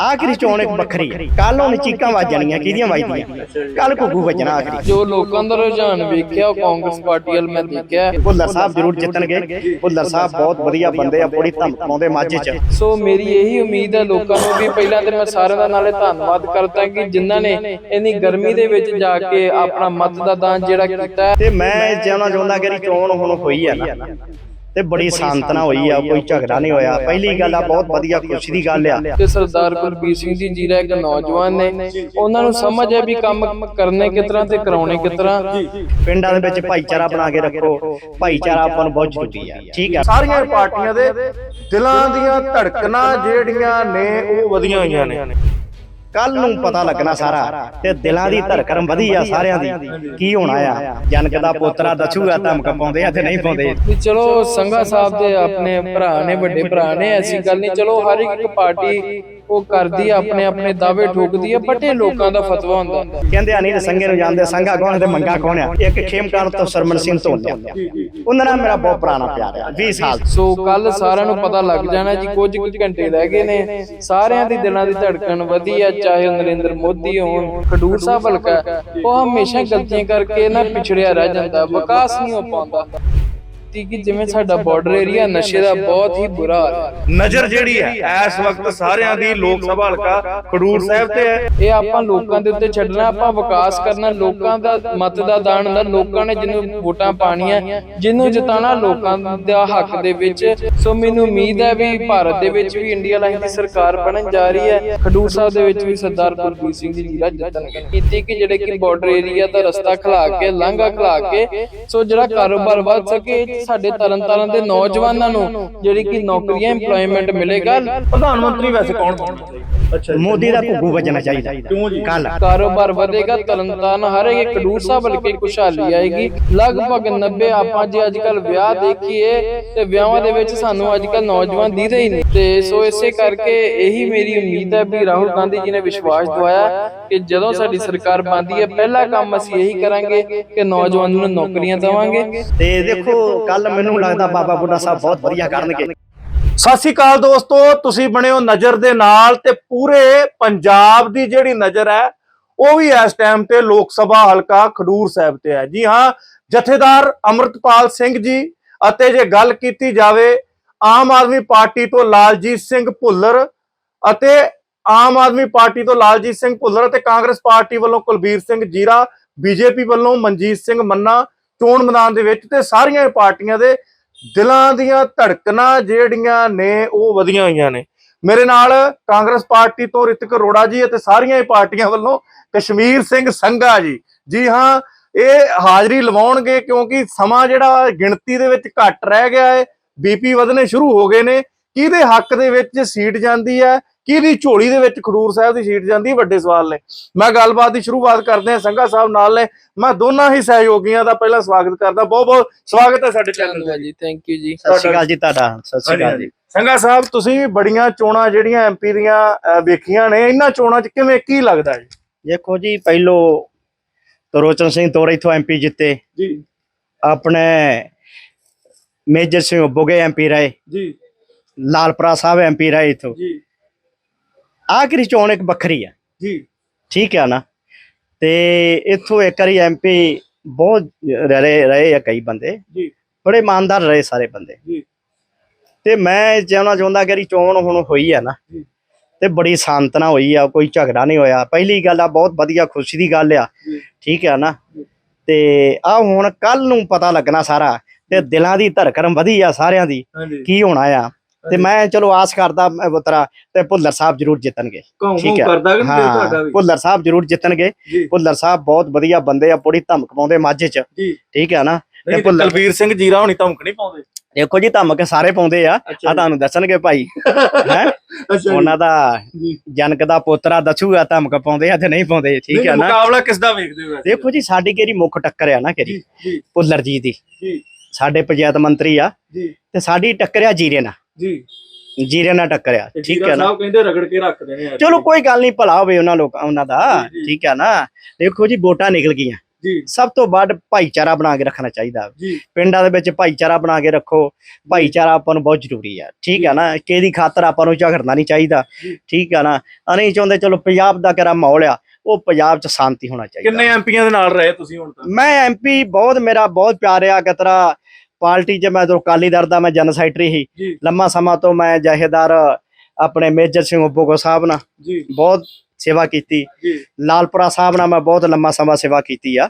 ਆਖਰੀ ਚੋਣ ਇੱਕ ਵੱਖਰੀ ਹੈ। ਕੱਲ ਉਹਨੇ ਚੀਕਾਂ ਵੱਜਣੀਆਂ ਕਿਹਦੀਆਂ ਵੱਜਦੀਆਂ ਕੱਲ ਘੁੱਗੂ ਵੱਜਣਾ ਆਖਰੀ। ਜੋ ਲੋਕਾਂ ਦਾ ਰੁਝਾਨ ਵੇਖਿਆ ਉਹ ਕਾਂਗਰਸ ਪਾਰਟੀ ਵੱਲ ਮੈਂ ਦੇਖਿਆ। ਭੁੱਲਰ ਸਾਹਿਬ ਜ਼ਰੂਰ ਜਿੱਤਣਗੇ। ਭੁੱਲਰ ਸਾਹਿਬ ਬਹੁਤ ਵਧੀਆ ਬੰਦੇ ਆ ਬੜੀ ਧਮਕ ਪਾਉਂਦੇ ਮਾਝੇ 'ਚ। ਸੋ ਮੇਰੀ ਇਹੀ ਉਮੀਦ ਹੈ ਲੋਕਾਂ ਨੂੰ ਵੀ ਪਹਿਲਾਂ ਤੇ ਮੈਂ ਸਾਰਿਆਂ ਦਾ ਨਾਲੇ ਧੰਨਵਾਦ ਕਰਦਾ ਕਿ ਜਿਨ੍ਹਾਂ ਨੇ ਇੰਨੀ ਗਰਮੀ ਦੇ ਵਿੱਚ ਜਾ ਕੇ ਆਪਣਾ ਮਤ ਦਾ ਦਾਨ ਜਿਹੜਾ ਕੀਤਾ ਹੈ। ਤੇ ਮੈਂ ਜਿਉਣਾ ਚਾਹੁੰਦਾ ਕਿ ਚੋਣ ਹੁਣ ਹੋਈ ਆ ਨਾ। ਤੇ ਬੜੀ ਸ਼ਾਂਤਨਾ ਹੋਈ ਆ ਕੋਈ ਝਗੜਾ ਨਹੀਂ ਹੋਇਆ। ਪਹਿਲੀ ਗੱਲ ਆ ਬਹੁਤ ਵਧੀਆ ਖੁਸ਼ੀ ਦੀ ਗੱਲ ਆ। ਤੇ ਸਰਦਾਰ ਕੁਲਬੀਰ ਸਿੰਘ ਜੀ ਜੀਰਾ ਇੱਕ ਨੌਜਵਾਨ ਨੇ ਉਹਨਾਂ ਨੂੰ ਸਮਝ ਹੈ ਵੀ ਕੰਮ ਕਰਨੇ ਕਿਸ ਤਰ੍ਹਾਂ ਤੇ ਕਰਾਉਣੇ ਕਿਸ ਤਰ੍ਹਾਂ। ਪਿੰਡਾਂ ਦੇ ਵਿੱਚ ਭਾਈਚਾਰਾ ਬਣਾ ਕੇ ਰੱਖੋ। ਭਾਈਚਾਰਾ ਆਪਾਂ ਨੂੰ ਬਹੁਤ ਜ਼ਰੂਰੀ ਆ। ਠੀਕ ਆ। ਸਾਰੀਆਂ ਪਾਰਟੀਆਂ ਦੇ ਦਿਲਾਂ ਦੀਆਂ ਧੜਕਣਾਂ ਜਿਹੜੀਆਂ ਨੇ ਉਹ ਵਧੀਆਂ ਹੋਈਆਂ ਨੇ। ਕੱਲ ਨੂੰ ਪਤਾ ਲੱਗਣਾ ਸਾਰਾ ਤੇ ਦਿਲਾਂ ਦੀ ਧੜਕਣ ਵਧੀ ਆ ਸਾਰਿਆਂ ਦੀ। ਕੀ ਹੋਣਾ ਆ? ਜਨਕ ਦਾ ਪੋਤਰਾ ਦੱਸੂਗਾ ਧਮਕ ਪਾਉਂਦੇ ਆ ਤੇ ਨਹੀਂ ਪਾਉਂਦੇ। ਚਲੋ, ਸੰਘਾ ਸਾਹਿਬ ਦੇ ਆਪਣੇ ਭਰਾ ਨੇ, ਵੱਡੇ ਭਰਾ ਨੇ, ਐਸੀ ਗੱਲ ਨਹੀਂ। ਚਲੋ, ਹਰ ਇੱਕ ਪਾਰਟੀ ਉਹ ਕਰਦੀ ਆ ਆਪਣੇ ਆਪਣੇ ਦਾਅਵੇ ਠੋਕਦੀ ਆ ਬਟ ਲੋਕਾਂ ਦਾ ਫਤਵਾ ਹੁੰਦਾ। ਕਹਿੰਦੇ ਆ ਨਹੀਂ ਤੇ ਸੰਗੇ ਨੂੰ ਜਾਣਦੇ ਸੰਗਾ ਕੌਣ ਤੇ ਮੰਗਾ ਕੌਣ ਆ? ਇੱਕ ਖੇਮਕਾਲ ਤੋਂ ਸਰਮਨ ਸਿੰਘ ਤੋਂ ਉਹਨਾਂ ਨਾਲ ਮੇਰਾ ਬਹੁਤ ਪੁਰਾਣਾ ਪਿਆਰ ਆ 20 ਸਾਲ ਸੋ ਕੱਲ ਸਾਰਿਆਂ ਨੂੰ ਪਤਾ ਲੱਗ ਜਾਣਾ ਜੀ ਕੁਝ ਕੁਝ ਘੰਟੇ ਰਹਿ ਗਏ ਨੇ। ਸਾਰਿਆਂ ਦੀ ਦਿਲਾਂ ਦੀ ਧੜਕਣ ਵਧੀ ਆ ਚਾਹੇ ਨਰਿੰਦਰ ਮੋਦੀ ਹੋਣ ਖਡੂਰ ਸਾਹਿਬ ਹਲਕਾ ਉਹ ਹਮੇਸ਼ਾ ਗਲਤੀਆਂ ਕਰਕੇ ਨਾ ਪਿਛੜਿਆ ਰਹਿ ਜਾਂਦਾ ਵਿਕਾਸ ਨਹੀਂ ਹੋ ਪਾਉਂਦਾ। ਤੀ ਕਿ ਜਿਵੇਂ ਸਾਡਾ ਬਾਰਡਰ ਏਰੀਆ ਨਸ਼ੇ ਦਾ ਬਹੁਤ ਹੀ ਬੁਰਾ ਹਾਲ ਹੈ। ਨਜ਼ਰ ਜਿਹੜੀ ਹੈ ਇਸ ਵਕਤ ਸਾਰਿਆਂ ਦੀ ਲੋਕ ਸਭਾ ਹਲਕਾ ਖਡੂਰ ਸਾਹਿਬ ਤੇ ਹੈ। ਇਹ ਆਪਾਂ ਲੋਕਾਂ ਦੇ ਉੱਤੇ ਛੱਡਣਾ ਆਪਾਂ ਵਿਕਾਸ ਕਰਨਾ ਲੋਕਾਂ ਦਾ ਮਤ ਦਾ ਦਾਨ ਹੁੰਦਾ ਲੋਕਾਂ ਨੇ ਜਿਹਨੂੰ ਵੋਟਾਂ ਪਾਣੀਆਂ ਜਿਹਨੂੰ ਜਿਤਾਣਾ ਲੋਕਾਂ ਦਾ ਹੱਕ ਦੇ ਵਿੱਚ। ਸੋ ਮੈਨੂੰ ਉਮੀਦ ਹੈ ਵੀ ਭਾਰਤ ਦੇ ਵਿੱਚ ਵੀ ਇੰਡੀਆ ਲਾਈਨ ਦੀ ਸਰਕਾਰ ਬਣਨ ਜਾ ਰਹੀ ਹੈ। ਖਡੂਰ ਸਾਹਿਬ ਦੇ ਵਿੱਚ ਵੀ ਸਰਦਾਰ ਕੁਲਬੀਰ ਸਿੰਘ ਜੀ ਜੀਰਾ ਜਿੱਤਣਗੇ ਕੀਤੀ ਕਿ ਜਿਹੜੇ ਕਿ ਬਾਰਡਰ ਏਰੀਆ ਦਾ ਰਸਤਾ ਖਲਾ ਕੇ ਲਾਂਘਾ ਖਲਾ ਕੇ ਸੋ ਜਿਹੜਾ ਕਾਰੋਬਾਰ ਵੱਧ ਸਕੇ ਸਾਡੇ ਤਰਨਤਾਰਨ ਦੇ ਨੌਜਵਾਨਾਂ ਨੂੰ ਜਿਹੜੀ ਕਿ ਨੌਕਰੀਆਂ EMPLOYMENT ਮਿਲੇਗਾ। ਪ੍ਰਧਾਨ ਮੰਤਰੀ ਵੈਸੇ ਕੌਣ ਕੌਣ ਅੱਛਾ ਮੋਦੀ ਦਾ ਘੁੱਗੂ ਵੱਜਣਾ ਚਾਹੀਦਾ। ਕੱਲ। ਕਾਰੋਬਾਰ ਵਧੇਗਾ ਤਰਨਤਾਰਨ ਹਰ ਇੱਕ ਖਡੂਰ ਸਾਹਿਬ ਹਲਕੇ ਖੁਸ਼ਹਾਲੀ ਆਏਗੀ। ਲਗਭਗ 90 ਆਪਾਂ ਜੇ ਅੱਜ ਕੱਲ ਵਿਆਹ ਦੇਖੀਏ ਤੇ ਵਿਆਹਾਂ ਦੇ ਵਿੱਚ ਸਾਨੂੰ ਅੱਜ ਕੱਲ ਨੌਜਵਾਨ ਦੀਦੇ ਹੀ ਨਹੀਂ। ਤੇ ਸੋ ਇਸੇ ਕਰਕੇ ਇਹੀ ਮੇਰੀ ਉਮੀਦ ਹੈ ਵੀ ਰਾਹੁਲ ਗਾਂਧੀ ਜੀ ਨੇ ਵਿਸ਼ਵਾਸ ਦਵਾਇਆ ਕਿ ਜਦੋਂ ਸਾਡੀ ਸਰਕਾਰ ਬਣਦੀ ਹੈ ਪਹਿਲਾ ਕੰਮ ਅਸੀਂ ਇਹੀ ਕਰਾਂਗੇ ਕਿ ਨੌਜਵਾਨਾਂ ਨੂੰ ਨੌਕਰੀਆਂ ਦੇਵਾਂਗੇ ਤੇ ਦੇਖੋ ਕੱਲ ਮੈਨੂੰ ਲੱਗਦਾ ਬਾਬਾ ਬੁੱਢਾ ਸਾਹਿਬ ਬਹੁਤ ਵਧੀਆ ਕਰਨਗੇ। ਸਤਿ ਸ਼੍ਰੀ ਅਕਾਲ ਦੋਸਤੋ, ਤੁਸੀਂ ਬਣੇ ਨਜ਼ਰ ਦੇ ਨਾਲ ਤੇ ਪੂਰੇ ਪੰਜਾਬ ਦੀ ਜਿਹੜੀ ਨਜ਼ਰ ਹੈ, ਉਹ ਵੀ ਇਸ ਟਾਈਮ ਤੇ ਲੋਕ ਸਭਾ ਹਲਕਾ ਖਡੂਰ ਸਾਹਿਬ ਤੇ ਹੈ। ਜੀ ਹਾਂ, ਜਥੇਦਾਰ ਅਮਰਤਪਾਲ ਸਿੰਘ ਜੀ ਅਤੇ ਜੇ ਗੱਲ ਕੀਤੀ ਜਾਵੇ, ਆਮ ਆਦਮੀ ਪਾਰਟੀ ਤੋਂ ਲਾਲਜੀਤ ਸਿੰਘ ਭੁੱਲਰ ਅਤੇ ਆਮ ਆਦਮੀ ਪਾਰਟੀ ਤੋਂ ਲਾਲਜੀਤ ਸਿੰਘ ਭੁੱਲਰ ਅਤੇ ਕਾਂਗਰਸ ਪਾਰਟੀ ਵੱਲੋਂ ਕੁਲਬੀਰ ਸਿੰਘ ਜੀਰਾ, ਬੀਜੇਪੀ ਵੱਲੋਂ ਮਨਜੀਤ ਸਿੰਘ ਮੰਨਾ ਚੋਣ ਮੈਦਾਨ ਦੇ ਵਿੱਚ ਤੇ ਸਾਰੀਆਂ ਹੀ ਪਾਰਟੀਆਂ ਦੇ ਦਿਲਾਂ ਦੀਆਂ ਧੜਕਣਾਂ ਜਿਹੜੀਆਂ ਨੇ ਉਹ ਵਧੀਆਂ ਹੋਈਆਂ ਨੇ। ਮੇਰੇ ਨਾਲ ਕਾਂਗਰਸ ਪਾਰਟੀ ਤੋਂ ਰਿਤਿਕ ਅਰੋੜਾ ਜੀ ਅਤੇ ਸਾਰੀਆਂ ਹੀ ਪਾਰਟੀਆਂ ਵੱਲੋਂ ਕਸ਼ਮੀਰ ਸਿੰਘ ਸੰਘਾ ਜੀ। ਜੀ ਹਾਂ, ਇਹ ਹਾਜ਼ਰੀ ਲਵਾਉਣਗੇ ਕਿਉਂਕਿ ਸਮਾਂ ਜਿਹੜਾ ਗਿਣਤੀ ਦੇ ਵਿੱਚ ਘੱਟ ਰਹਿ ਗਿਆ ਹੈ। ਬੀਪੀ ਵਧਣੇ ਸ਼ੁਰੂ ਹੋ ਗਏ ਨੇ। ਕਿਹਦੇ ਹੱਕ ਦੇ ਵਿੱਚ ਸੀਟ ਜਾਂਦੀ ਹੈ? ਕਿਹਦੀ ਝੋਲੀ ਦੇ ਵਿੱਚ ਖਡੂਰ ਸਾਹਿਬ ਦੀ ਸੀਟ ਜਾਂਦੀ ਵੱਡੇ ਸਵਾਲ ਨੇ। ਮੈਂ ਗੱਲਬਾਤ ਦੀ ਸ਼ੁਰੂਆਤ ਕਰਦੇ ਹਾਂ ਸੰਘਾ ਸਾਹਿਬ ਨਾਲ ਨੇ। ਮੈਂ ਦੋਨਾਂ ਹੀ ਸਹਿਯੋਗੀਆਂ ਦਾ ਪਹਿਲਾਂ ਸਵਾਗਤ ਕਰਦਾ। ਬਹੁਤ ਬਹੁਤ ਸਵਾਗਤ ਹੈ ਸਾਡੇ ਚੈਨਲ ਤੇ। ਧੰਨਵਾਦ ਜੀ ਥੈਂਕ ਯੂ ਜੀ। ਸਤਿ ਸ਼੍ਰੀ ਅਕਾਲ ਜੀ ਤੁਹਾਡਾ ਸਤਿ ਸ਼੍ਰੀ ਅਕਾਲ ਜੀ। ਸੰਘਾ ਸਾਹਿਬ ਤੁਸੀਂ ਵੀ ਬੜੀਆਂ ਚੋਣਾਂ ਜਿਹੜੀਆਂ ਐਮਪੀ ਦੀਆਂ ਵੇਖੀਆਂ ਨੇ ਇਹਨਾਂ ਚੋਣਾਂ 'ਚ ਕਿਵੇਂ ਕੀ ਲੱਗਦਾ ਜੀ? ਦੇਖੋ ਜੀ ਪਹਿਲੋ ਤਰੋਚਨ ਸਿੰਘ ਤੋਰ ਇਥੋਂ ਐਮਪੀ ਜਿੱਤੇ। ਜੀ। ਆਪਣੇ ਮੇਜਰ ਸਿੰਘ ਬੁਗੇ ਐਮਪੀ ਰਹੇ। ਜੀ। ਲਾਲਪੁਰਾ ਸਾਹਿਬ ਐਮਪੀ ਰਹੇ ਇਥੋਂ। ਜੀ। ਆਖਰੀ ਚੋਣ ਇੱਕ ਵੱਖਰੀ ਆ। ਜੀ। ਠੀਕ ਆ ਨਾ? ਤੇ ਇਥੋਂ ਇੱਕ ਵਾਰੀ ਐਮਪੀ ਬਹੁਤ ਰਹੇ ਰਹੇ ਆ ਕਈ ਬੰਦੇ। ਜੀ। ਬੜੇ ਇਮਾਨਦਾਰ ਰਹੇ ਸਾਰੇ ਬੰਦੇ। ਜੀ। ਤੇ ਮੈਂ ਚਾਹਣਾ ਚਾਹੁੰਦਾ ਕਿ ਚੋਣ ਹੁਣ ਹੋਈ ਆ ਨਾ। ਜੀ। ਤੇ ਬੜੀ ਸ਼ਾਂਤਨਾ ਹੋਈ ਆ ਕੋਈ ਝਗੜਾ ਨਹੀਂ ਹੋਇਆ। ਪਹਿਲੀ ਗੱਲ ਆ ਬਹੁਤ ਵਧੀਆ ਖੁਸ਼ੀ ਦੀ ਗੱਲ ਆ। ਠੀਕ ਆ ਨਾ? ਤੇ ਆ ਹੁਣ ਕੱਲ ਨੂੰ ਪਤਾ ਲੱਗਣਾ ਸਾਰਾ। ਤੇ ਦਿਲਾਂ ਦੀ ਧੜਕਣ ਵਧੀ ਆ ਸਾਰਿਆਂ ਦੀ। ਕੀ ਹੋਣਾ ਆ? ਤੇ ਮੈਂ ਚਲੋ ਆਸ ਕਰਦਾ ਮੈਂ ਬਤਰਾ ਤੇ ਭੁੱਲਰ ਸਾਹਿਬ ਜ਼ਰੂਰ ਜਿੱਤਣਗੇ। ਠੀਕ ਹੈ। ਹਾਂ ਤੁਹਾਡਾ ਵੀ? ਭੁੱਲਰ ਸਾਹਿਬ ਜ਼ਰੂਰ ਜਿੱਤਣਗੇ। ਭੁੱਲਰ ਸਾਹਿਬ ਬਹੁਤ ਵਧੀਆ ਬੰਦੇ ਆ ਬੜੀ ਧਮਕ ਪਾਉਂਦੇ ਮਾਝੇ ਚ। ਠੀਕ ਆ ਨਾ? ਤੇ ਭੁੱਲਰ- ਕੁਲਵੀਰ ਸਿੰਘ ਜੀਰਾ ਹੋਣੀ ਧਮਕ ਨਹੀਂ ਪਾਉਂਦੇ। ਦੇਖੋ ਜੀ ਧਮਕ ਸਾਰੇ ਪਾਉਂਦੇ ਆ। ਆ ਤੁਹਾਨੂੰ ਦੱਸਣਗੇ ਭਾਈ। ਹੈ? ਉਹਨਾਂ ਦਾ ਜਨਕ ਦਾ ਪੋਤਰਾ ਦੱਸੂਗਾ ਧਮਕ ਪਾਉਂਦੇ ਆ ਤੇ ਨਹੀਂ ਪਾਉਂਦੇ। ਠੀਕ ਆ ਨਾ? ਮੁਕਾਬਲਾ ਕਿਸ ਦਾ ਵੇਖਦੇ ਹੋ? ਦੇਖੋ ਜੀ ਸਾਡੀ ਕਿਹੜੀ ਮੁੱਖ ਟੱਕਰ ਆ ਨਾ ਕਿਹੜੀ? ਭੁੱਲਰ ਜੀ ਦੀ। ਸਾਡੇ ਪੰਚਾਇਤ ਮੰਤਰੀ ਆ। ਤੇ ਸਾਡੀ ਟੱਕਰਿਆ ਜੀਰੇ ਨਾਲ। ਜੀ। ਜੀਰੇ ਨਾਲ ਟੱਕਰਿਆ ਠੀਕ ਹੈ ਨਾ? ਸਾਹਿਬ ਕਹਿੰਦੇ ਰਗੜ ਕੇ ਰੱਖਦੇ ਨੇ ਚਲੋ ਕੋਈ ਗੱਲ ਨਹੀਂ ਭਲਾ ਹੋਵੇ ਉਹਨਾਂ ਲੋਕਾਂ ਉਹਨਾਂ ਦਾ। ਠੀਕ ਹੈ ਨਾ? ਦੇਖੋ ਜੀ ਵੋਟਾਂ ਨਿਕਲ ਗਈਆਂ। ਜੀ। ਸਭ ਤੋਂ ਵੱਧ ਭਾਈਚਾਰਾ ਬਣਾ ਕੇ ਰੱਖਣਾ ਚਾਹੀਦਾ। ਪਿੰਡਾਂ ਦੇ ਵਿੱਚ ਭਾਈਚਾਰਾ ਬਣਾ ਕੇ ਰੱਖੋ। ਭਾਈਚਾਰਾ ਆਪਾਂ ਨੂੰ ਬਹੁਤ ਜ਼ਰੂਰੀ ਆ ਠੀਕ ਆ ਨਾ? ਕਿਹਦੀ ਖਾਤਰ ਆਪਾਂ ਨੂੰ ਝਗੜਨਾ ਨਹੀਂ ਚਾਹੀਦਾ। ਠੀਕ ਆ ਨਾ? ਅਸੀਂ ਚਾਹੁੰਦੇ ਚਲੋ ਪੰਜਾਬ ਦਾ ਕਿਹੜਾ ਮਾਹੌਲ ਆ ਉਹ ਪੰਜਾਬ 'ਚ ਸ਼ਾਂਤੀ ਹੋਣਾ ਚਾਹੀਦਾ। ਕਿੰਨੇ ਐਮਪੀਆਂ ਦੇ ਨਾਲ ਰਹੇ ਤੁਸੀਂ ਹੁਣ ਤੱਕ ਮੈਂ ਐਮਪੀ ਬਹੁਤ ਮੇਰਾ ਬਹੁਤ ਪਿਆਰ ਆ ਕਤਰਾ ਪਾਰਟੀ 'ਚ ਮੈਂ ਤੋਂ ਅਕਾਲੀ ਦਲ ਦਾ ਮੈਂ ਜਨ ਸੈਕਟਰੀ ਸੀ ਲੰਮਾ ਸਮਾਂ ਤੋਂ ਮੈਂ ਜਹੇਦਾਰ ਆਪਣੇ ਮੇਜਰ ਸਿੰਘ ਉਪੋਗੋ ਸਾਹਿਬ ਨਾਲ ਜੀ ਬਹੁਤ ਸੇਵਾ ਕੀਤੀ ਜੀ ਲਾਲਪੁਰਾ ਸਾਹਿਬ ਨਾਲ ਮੈਂ ਬਹੁਤ ਲੰਮਾ ਸਮਾਂ ਸੇਵਾ ਕੀਤੀ ਆ।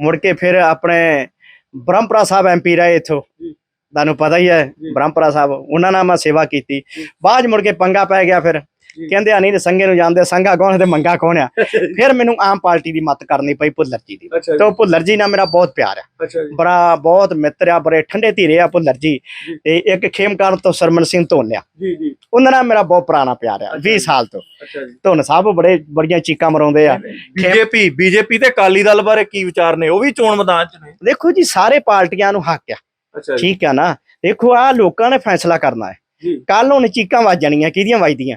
ਮੁੜ ਕੇ ਫਿਰ ਆਪਣੇ ਬ੍ਰਹਮਪੁਰਾ ਸਾਹਿਬ ਐਮਪੀ ਰਹੇ ਇਥੋਂ ਜੀ। ਤੁਹਾਨੂੰ ਪਤਾ ਹੀ ਹੈ। ਬ੍ਰਹਮਪੁਰਾ ਸਾਹਿਬ ਉਹਨਾਂ ਨਾਲ ਮੈਂ ਸੇਵਾ ਕੀਤੀ। ਬਾਅਦ ਮੁੜ ਕੇ ਪੰਗਾ ਪੈ ਗਿਆ ਫਿਰ। ਕਹਿੰਦੇ ਆ ਨਹੀਂ ਤੇ ਸੰਗੇ ਨੂੰ ਜਾਣਦੇ ਸੰਗਾ ਕੌਣ ਤੇ ਮੰਗਾ ਕੌਣ ਆ। ਫਿਰ ਮੈਨੂੰ ਆਮ ਪਾਰਟੀ ਦੀ ਮਤ ਕਰਨੀ ਪਈ ਭੁੱਲਰ ਜੀ ਦੀ। ਤੇ ਭੁੱਲਰ ਜੀ ਨਾਲ ਮੇਰਾ ਬਹੁਤ ਪਿਆਰ ਜੀ। ਬੜਾ ਬਹੁਤ ਮਿੱਤਰ ਆ ਬੜੇ ਠੰਡੇ ਧੀਰੇ ਆ ਭੁੱਲਰ ਜੀ। ਤੇ ਇੱਕ ਖੇਮਕਾਰਨ ਤੋਂ ਸਰਮਨ ਸਿੰਘ ਧੋਨਿਆ। ਜੀ ਜੀ। ਉਹਨਾਂ ਨਾਲ ਮੇਰਾ ਬਹੁਤ ਪੁਰਾਣਾ ਪਿਆਰ ਆ ਅੱਛਾ 20 ਜੀ। ਸਾਲ ਤੋਂ। ਧੁੰਨ ਸਾਹਿਬ ਬੜੇ ਬੜੀਆਂ ਚੀਕਾਂ ਮਰਾਉਂਦੇ ਆ। ਬੀਜੇਪੀ ਬੀਜੇਪੀ ਤੇ ਅਕਾਲੀ ਦਲ ਬਾਰੇ ਕੀ ਵਿਚਾਰ ਨੇ? ਉਹ ਵੀ ਚੋਣ ਮੈਦਾਨ ਚ ਨੇ। ਦੇਖੋ ਜੀ ਸਾਰੇ ਪਾਰਟੀਆਂ ਨੂੰ ਹੱਕ ਆ। ਠੀਕ ਆ ਨਾ। ਦੇਖੋ ਆ ਲੋਕਾਂ ਨੇ ਫੈਸਲਾ ਕਰਨਾ ਹੈ। ਕੱਲ ਹੁਣ ਚੀਕਾਂ ਵੱਜਣੀਆਂ ਕਿਹਦੀਆਂ ਵੱਜਦੀਆਂ?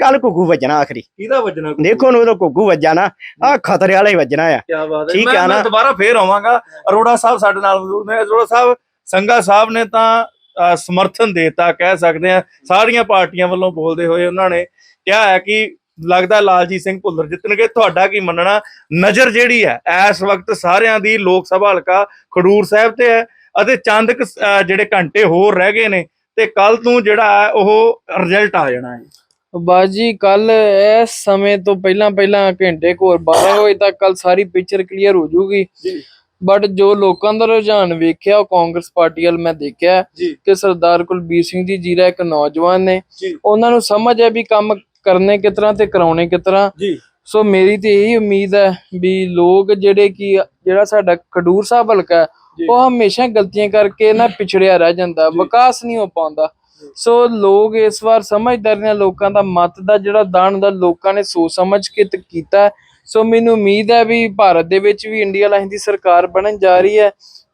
ਕੱਲ ਘੁੱਗੂ ਵੱਜਣਾ ਆਖਰੀ। ਕਿਹਦਾ ਵੱਜਣਾ ਦੇਖੋ ਨੂੰ ਉਦੋਂ ਘੁੱਗੂ ਵੱਜਾ ਨਾ ਆ ਖਤਰੇ ਵਾਲਾ ਹੀ ਵੱਜਣਾ ਆ। ਕੀ ਬਾਤ ਹੈ। ਮੈਂ ਦੁਬਾਰਾ ਫੇਰ ਆਵਾਂਗਾ। ਅਰੋੜਾ ਸਾਹਿਬ ਸਾਡੇ ਨਾਲ ਮੌਜੂਦ ਨੇ। ਅਰੋੜਾ ਸਾਹਿਬ ਸੰਗਾ ਸਾਹਿਬ ਨੇ ਤਾਂ ਸਮਰਥਨ ਦੇਤਾ ਕਹਿ ਸਕਦੇ ਆ। ਸਾਰੀਆਂ ਪਾਰਟੀਆਂ ਵੱਲੋਂ ਬੋਲਦੇ ਹੋਏ ਉਹਨਾਂ ਨੇ ਕਿਹਾ ਹੈ ਕਿ ਲੱਗਦਾ ਲਾਲਜੀਤ ਸਿੰਘ ਭੁੱਲਰ ਜਿੱਤਣਗੇ। ਤੁਹਾਡਾ ਕੀ ਮੰਨਣਾ? ਨਜ਼ਰ ਜਿਹੜੀ ਹੈ ਇਸ ਵਕਤ ਸਾਰਿਆਂ ਦੀ ਲੋਕ ਸਭਾ ਹਲਕਾ ਖਡੂਰ ਸਾਹਿਬ ਤੇ ਹੈ ਅਤੇ ਚੰਦ ਜਿਹੜੇ ਘੰਟੇ ਹੋਰ ਰਹਿ ਗਏ ਨੇ ਤੇ ਕੱਲ ਤੋਂ ਜਿਹੜਾ ਉਹ ਰਿਜ਼ਲਟ ਆ ਜਾਣਾ ਹੈ। ਬਾਜੀ ਕੱਲ ਇਸ ਸਮੇਂ ਤੋਂ ਪਹਿਲਾਂ ਪਹਿਲਾਂ ਘੰਟੇ ਕੋਲ 12 ਵਜੇ ਤੱਕ ਕੱਲ ਸਾਰੀ ਪਿਕਚਰ ਕਲੀਅਰ ਹੋ ਜੂਗੀ ਜੀ। ਬਟ ਜੋ ਲੋਕਾਂ ਦਾ ਰੁਝਾਨ ਵੇਖਿਆ ਉਹ ਕਾਂਗਰਸ ਪਾਰਟੀ ਵੱਲ ਮੈਂ ਦੇਖਿਆ ਕਿ ਸਰਦਾਰ ਕੁਲਬੀਰ ਸਿੰਘ ਜੀ ਜੀਰਾ ਇੱਕ ਨੌਜਵਾਨ ਨੇ ਉਹਨਾਂ ਨੂੰ ਸਮਝ ਹੈ ਵੀ ਕੰਮ ਕਰਨੇ ਕਿਸ ਤਰ੍ਹਾਂ ਤੇ ਕਰਾਉਣੇ ਜੀ। ਸੋ ਮੇਰੀ ਤੇ ਇਹੀ ਉਮੀਦ ਹੈ ਵੀ ਲੋਕ ਜਿਹੜੇ ਕਿ ਜਿਹੜਾ ਸਾਡਾ ਖਡੂਰ ਸਾਹਿਬ ਹਲਕਾ। ਉਹ ਹਮੇਸ਼ਾ ਗਲਤੀਆਂ ਕਰਕੇ ਨਾ ਪਿਛੜਿਆ ਰਹਿ ਜਾਂਦਾ। ਵਿਕਾਸ ਨਹੀਂ ਹੋ ਪਾਉਂਦਾ। ਸੋ ਲੋਕ ਇਸ ਵਾਰ ਸਮਝਦਾਰੀ ਨਾਲ ਲੋਕਾਂ ਦਾ ਮਤ ਦਾ ਜਿਹੜਾ ਦਾਨ ਦਾ ਲੋਕਾਂ ਨੇ ਸੋਚ ਸਮਝ ਕੇ ਕੀਤਾ। ਸੋ ਮੈਨੂੰ ਉਮੀਦ ਹੈ ਵੀ ਭਾਰਤ ਦੇ ਵਿੱਚ ਵੀ ਇੰਡੀਆ ਲਾਈਨ ਦੀ ਸਰਕਾਰ ਬਣਨ ਜਾ ਰਹੀ ਹੈ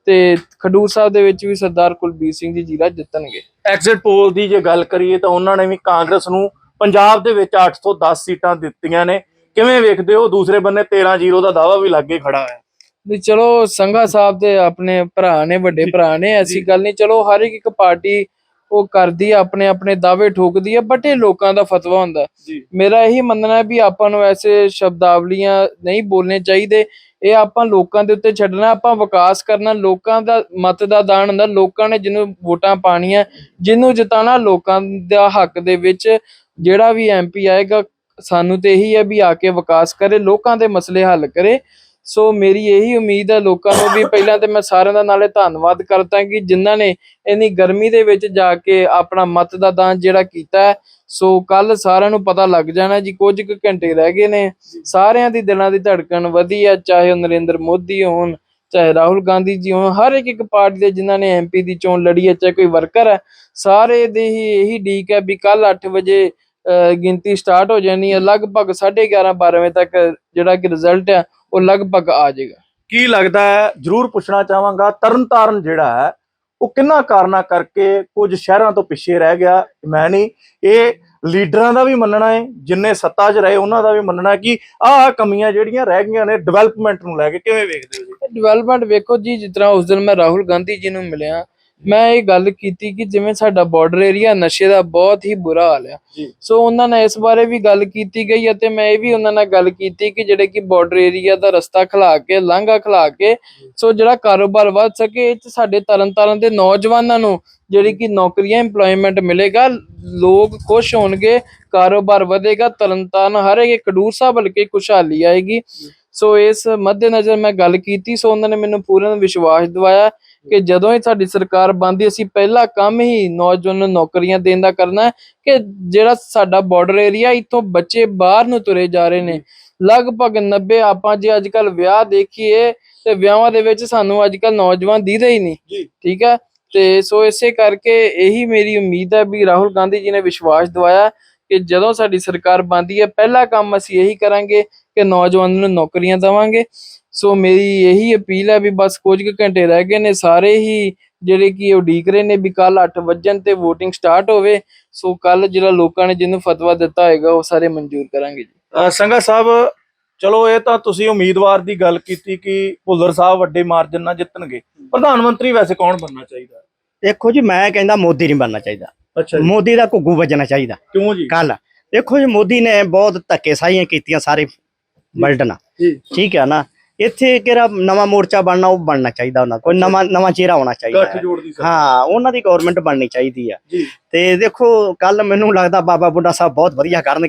ਤੇ ਖਡੂਰ ਸਾਹਿਬ ਦੇ ਵਿੱਚ ਵੀ ਸਰਦਾਰ ਕੁਲਬੀਰ ਸਿੰਘ ਜੀ ਜੀਰਾ ਜਿੱਤਣਗੇ। ਐਗਜ਼ਿਟ ਪੋਲ ਦੀ ਜੇ ਗੱਲ ਕਰੀਏ ਤਾਂ ਉਹਨਾਂ ਨੇ ਵੀ ਕਾਂਗਰਸ ਨੂੰ ਪੰਜਾਬ ਦੇ ਵਿੱਚ 810 ਸੀਟਾਂ ਦਿੱਤੀਆਂ ਨੇ। ਕਿਵੇਂ ਵੇਖਦੇ ਹੋ? ਦੂਸਰੇ ਬੰਨੇ 13-0 ਦਾ ਦਾਵਾ ਵੀ ਲੱਗੇ ਖੜਾ ਹੈ। ਵੀ ਚਲੋ ਸੰਘਾ ਸਾਹਿਬ ਦੇ ਆਪਣੇ ਭਰਾ ਨੇ ਵੱਡੇ ਭਰਾ ਨੇ ਐਸੀ ਗੱਲ ਨਹੀਂ ਚਲੋ ਹਰ ਇੱਕ ਇੱਕ ਪਾਰਟੀ ਉਹ ਕਰਦੀ ਆ ਆਪਣੇ ਆਪਣੇ ਦਾਅਵੇ ਠੋਕਦੀ ਆ ਬਟ ਇਹ ਲੋਕਾਂ ਦਾ ਫਤਵਾ ਹੁੰਦਾ। ਮੇਰਾ ਇਹੀ ਮੰਨਣਾ ਹੈ ਵੀ ਆਪਾਂ ਨੂੰ ਐਸੇ ਸ਼ਬਦਾਵਲੀਆਂ ਨਹੀਂ ਬੋਲਣੇ ਚਾਹੀਦੇ। ਇਹ ਆਪਾਂ ਲੋਕਾਂ ਦੇ ਉੱਤੇ ਛੱਡਣਾ ਆਪਾਂ ਵਿਕਾਸ ਕਰਨਾ ਲੋਕਾਂ ਦਾ ਮਤ ਦਾ ਦਾਨ ਹੁੰਦਾ ਲੋਕਾਂ ਨੇ ਜਿਹਨੂੰ ਵੋਟਾਂ ਪਾਣੀਆਂ ਜਿਹਨੂੰ ਜਿਤਾਣਾ ਲੋਕਾਂ ਦਾ ਹੱਕ ਦੇ ਵਿੱਚ ਜਿਹੜਾ ਵੀ ਐਮਪੀ ਆਏਗਾ ਸਾਨੂੰ ਤੇ ਇਹੀ ਹੈ ਵੀ ਆ ਕੇ ਵਿਕਾਸ ਕਰੇ ਲੋਕਾਂ ਦੇ ਮਸਲੇ ਹੱਲ ਕਰੇ। ਸੋ ਮੇਰੀ ਇਹੀ ਉਮੀਦ ਹੈ ਲੋਕਾਂ ਨੂੰ ਵੀ ਪਹਿਲਾਂ ਤੇ ਮੈਂ ਸਾਰਿਆਂ ਦਾ ਨਾਲੇ ਧੰਨਵਾਦ ਕਰਦਾ ਕਿ ਜਿਨ੍ਹਾਂ ਨੇ ਇੰਨੀ ਗਰਮੀ ਦੇ ਵਿੱਚ ਜਾ ਕੇ ਆਪਣਾ ਮਤ ਦਾ ਦਾਨ ਜਿਹੜਾ ਕੀਤਾ ਹੈ। ਸੋ ਕੱਲ ਸਾਰਿਆਂ ਨੂੰ ਪਤਾ ਲੱਗ ਜਾਣਾ ਜੀ ਕੁਝ ਕੁ ਘੰਟੇ ਰਹਿ ਗਏ ਨੇ। ਸਾਰਿਆਂ ਦੀ ਦਿਲਾਂ ਦੀ ਧੜਕਣ ਵਧੀ ਹੈ ਚਾਹੇ ਉਹ ਨਰਿੰਦਰ ਮੋਦੀ ਹੋਣ ਚਾਹੇ ਰਾਹੁਲ ਗਾਂਧੀ ਜੀ ਹੋਣ ਹਰ ਇੱਕ ਇੱਕ ਪਾਰਟੀ ਦੇ ਜਿਨ੍ਹਾਂ ਨੇ ਐਮਪੀ ਦੀ ਚੋਣ ਲੜੀ ਹੈ ਚਾਹੇ ਕੋਈ ਵਰਕਰ ਹੈ ਸਾਰੇ ਦੇ ਹੀ ਇਹੀ ਡੀਕ ਹੈ ਵੀ ਕੱਲ 8 ਵਜੇ ਗਿਣਤੀ ਸਟਾਰਟ ਹੋ ਜਾਣੀ ਹੈ। ਲਗਭਗ 11:30 12 ਵਜੇ ਤੱਕ ਜਿਹੜਾ ਕਿ ਰਿਜ਼ਲਟ ਹੈ ਉਹ ਲਗਭਗ ਆ ਜਾਏਗਾ। ਕੀ ਲੱਗਦਾ ਹੈ? ਜਰੂਰ ਪੁੱਛਣਾ ਚਾਹਾਂਗਾ। ਤਰਨਤਾਰਨ ਜਿਹੜਾ ਹੈ ਉਹ ਕਿੰਨਾ ਕਾਰਨਾ ਕਰਕੇ ਕੁਝ ਸ਼ਹਿਰਾਂ ਤੋਂ ਪਿੱਛੇ ਰਹਿ ਗਿਆ? ਮੈਂ ਨਹੀਂ। ਇਹ ਲੀਡਰਾਂ ਦਾ ਵੀ ਮੰਨਣਾ ਹੈ ਜਿੰਨੇ ਸੱਤਾ 'ਚ ਰਹੇ ਉਹਨਾਂ ਦਾ ਵੀ ਮੰਨਣਾ ਕਿ ਆਹ ਕਮੀਆਂ ਜਿਹੜੀਆਂ ਰਹਿ ਗਈਆਂ ਨੇ ਡਿਵੈਲਪਮੈਂਟ ਨੂੰ ਲੈ ਕੇ ਕਿਵੇਂ ਵੇਖਦੇ ਹੋ ਜੀ ਡਿਵੈਲਪਮੈਂਟ ਵੇਖੋ ਜੀ ਜਿਸ ਤਰ੍ਹਾਂ ਉਸ ਦਿਨ ਮੈਂ ਰਾਹੁਲ ਗਾਂਧੀ ਜੀ ਨੂੰ ਮਿਲਿਆ ਮੈਂ ਇਹ ਗੱਲ ਕੀਤੀ ਕਿ ਜਿਵੇਂ ਸਾਡਾ ਬਾਰਡਰ ਏਰੀਆ ਨਸ਼ੇ ਦਾ ਬਹੁਤ ਹੀ ਬੁਰਾ ਹਾਲ ਜੀ। ਸੋ ਉਹਨਾਂ ਨੇ ਇਸ ਬਾਰੇ ਵੀ ਗੱਲ ਕੀਤੀ ਗਈ ਅਤੇ ਮੈਂ ਇਹ ਵੀ ਉਹਨਾਂ ਨਾਲ ਗੱਲ ਕੀਤੀ ਕਿ ਜਿਹੜੇ ਕਿ ਬਾਰਡਰ ਏਰੀਆ ਦਾ ਰਸਤਾ ਖਲਾ ਕੇ ਲਾਂਘਾ ਖਲਾ ਕੇ ਸੋ ਜਿਹੜਾ ਕਾਰੋਬਾਰ ਵੱਧ ਸਕੇ ਇਹ 'ਚ ਸਾਡੇ ਤਰਨਤਾਰਨ ਦੇ ਨੌਜਵਾਨਾਂ ਨੂੰ ਜਿਹੜੀ ਕਿ ਨੌਕਰੀਆਂ EMPLOYMENT ਮਿਲੇਗਾ ਲੋਕ ਖੁਸ਼ ਹੋਣਗੇ ਕਾਰੋਬਾਰ ਵਧੇਗਾ ਤਰਨਤਾਰਨ ਹਰ ਇੱਕ ਖਡੂਰ ਸਾਹਿਬ ਹਲਕੇ ਖੁਸ਼ਹਾਲੀ ਆਏਗੀ। ਸੋ ਇਸ ਮੱਦੇਨਜ਼ਰ ਮੈਂ ਗੱਲ ਕੀਤੀ ਸੋ ਉਹਨਾਂ ਨੇ ਮੈਨੂੰ ਪੂਰਨ ਵਿਸ਼ਵਾਸ ਦਿਵਾਇਆ ਕਿ ਜਦੋਂ ਹੀ ਸਾਡੀ ਸਰਕਾਰ ਬਣਦੀ ਅਸੀਂ ਪਹਿਲਾ ਕੰਮ ਹੀ ਨੌਜਵਾਨਾਂ ਨੂੰ ਨੌਕਰੀਆਂ ਦੇਣ ਦਾ ਕਰਨਾ ਕਿ ਜਿਹੜਾ ਸਾਡਾ ਬਾਰਡਰ ਏਰੀਆ ਇੱਥੋਂ ਬੱਚੇ ਬਾਹਰ ਨੂੰ ਤੁਰੇ ਜਾ ਰਹੇ ਨੇ। ਲਗਭਗ 90 ਆਪਾਂ ਜੇ ਅੱਜ ਕੱਲ ਵਿਆਹ ਦੇਖੀਏ ਤੇ ਵਿਆਹਾਂ ਦੇ ਵਿੱਚ ਸਾਨੂੰ ਅੱਜ ਕੱਲ ਨੌਜਵਾਨ ਦੀਦੇ ਹੀ ਨਹੀਂ। ਠੀਕ ਹੈ? ਤੇ ਸੋ ਇਸੇ ਕਰਕੇ ਇਹੀ ਮੇਰੀ ਉਮੀਦ ਹੈ ਵੀ ਰਾਹੁਲ ਗਾਂਧੀ ਜੀ ਨੇ ਵਿਸ਼ਵਾਸ ਦਿਵਾਇਆ ਕਿ ਜਦੋਂ ਸਾਡੀ ਸਰਕਾਰ ਬਣਦੀ ਹੈ ਪਹਿਲਾ ਕੰਮ ਅਸੀਂ ਇਹੀ ਕਰਾਂਗੇ ਕਿ ਨੌਜਵਾਨਾਂ ਨੂੰ ਨੌਕਰੀਆਂ ਦੇਵਾਂਗੇ। ਸੋ ਮੇਰੀ ਇਹੀ ਅਪੀਲ ਹੈ ਵੀ ਬਸ ਕੁਝ ਕੁ ਘੰਟੇ ਰਹਿ ਗਏ ਨੇ ਸਾਰੇ ਹੀ ਜਿਹੜੇ ਕਿ ਉਡੀਕ ਰਹੇ ਨੇ ਵੀ ਕੱਲ 8 ਵਜਣ ਤੇ VOTING ਸਟਾਰਟ ਹੋਵੇ ਸੋ ਕੱਲ ਜਿਹੜਾ ਲੋਕਾਂ ਨੇ ਜਿਹਨੂੰ ਫਤਵਾ ਦਿੱਤਾ ਹੋਏਗਾ ਉਹ ਸਾਰੇ ਮਨਜ਼ੂਰ ਕਰਾਂਗੇ ਜੀ। ਸੰਘਾ ਸਾਹਿਬ ਚਲੋ ਇਹ ਤਾਂ ਤੁਸੀਂ ਉਮੀਦਵਾਰ ਦੀ ਗੱਲ ਕੀਤੀ ਕਿ ਭੁੱਲਰ ਸਾਹਿਬ ਵੱਡੇ ਮਾਰਜਨ ਨਾਲ ਜਿੱਤਣਗੇ। ਪ੍ਰਧਾਨ ਮੰਤਰੀ ਵੈਸੇ ਕੌਣ ਬਣਨਾ ਚਾਹੀਦਾ? ਦੇਖੋ ਜੀ ਮੈਂ ਕਹਿੰਦਾ ਮੋਦੀ ਨਹੀਂ ਬਣਨਾ ਚਾਹੀਦਾ। ਅੱਛਾ ਮੋਦੀ ਦਾ ਘੁੱਗੂ ਵੱਜਣਾ ਚਾਹੀਦਾ। ਕਿਉਂ ਜੀ? ਕੱਲ ਦੇਖੋ ਜੀ ਮੋਦੀ ਨੇ ਬਹੁਤ ਧੱਕੇ ਸਾਈਆਂ ਕੀਤੀਆਂ ਸਾਰੇ ਵਰਲਡ ਨਾਲ ਠੀਕ ਹੈ ਨਾ? ਇੱਥੇ ਕਿਹੜਾ ਨਵਾਂ ਮੋਰਚਾ ਬਣਨਾ ਉਹ ਬਣਨਾ ਚਾਹੀਦਾ ਉਹਨਾਂ ਕੋਈ ਨਵਾਂ ਨਵਾਂ ਚਿਹਰਾ ਹੋਣਾ ਚਾਹੀਦਾ ਹੈ। ਜੋੜਦੀ ਸਰਕਾਰ। ਹਾਂ ਉਹਨਾਂ ਦੀ ਗਵਰਨਮੈਂਟ ਬਣਨੀ ਚਾਹੀਦੀ ਆ ਜੀ। ਤੇ ਦੇਖੋ ਕੱਲ ਮੈਨੂੰ ਲੱਗਦਾ ਬਾਬਾ ਬੁੱਢਾ ਸਾਹਿਬ ਬਹੁਤ ਵਧੀਆ ਕਰਨਗੇ।